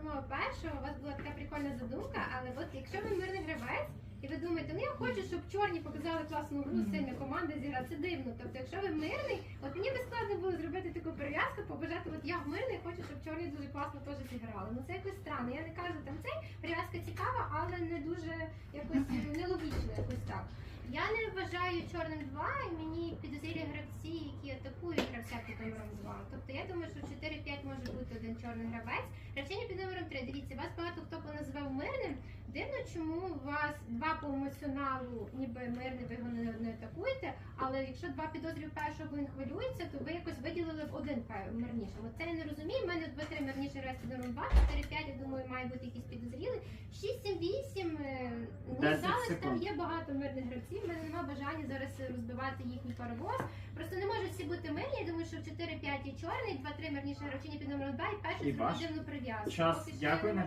промову першого, у вас була така прикольна задумка, але от якщо ви мирний гравець, і ви думаєте, ну я хочу, щоб чорні показали класну гру, сильна команда зіграла, це дивно. Тобто, якщо ви мирний, от мені би складно було зробити таку перев'язку, побажати, от я мирний, хочу, щоб чорні дуже класно теж зіграли. Ну це якось странно. Я не кажу там цей перев'язка цікава, але не дуже якось нелогічно, якось так. Я не вважаю чорним 2, і мені підозрілі гравці, які атакують гравця під номером 2. Тобто я думаю, що 4-5 може бути один чорний гравець. Гравчиня під номером 3. Дивіться, вас багато хто поназивав мирним. Дивно, чому у вас два по емоціоналу, ніби мирний, ви його не, не атакуєте. Але якщо два підозрюють першого, він хвилюється, то ви якось виділили б один пе- мирнішим. От це я не розумію. У мене 2-3 мирніші під номером 2, 4-5, я думаю, має бути якийсь підозрілий. 6-7-8, е, ну зараз там є багато мирних гравців. У мене немає бажання зараз розбивати їхній паровоз. Просто не можуть всі бути мирні. Я думаю, що 4-5 є чорний, 2-3 мирніші гравчині під номером 2 і перший І ваш зробив дивну прив'язку. Час, Поки що дякую. не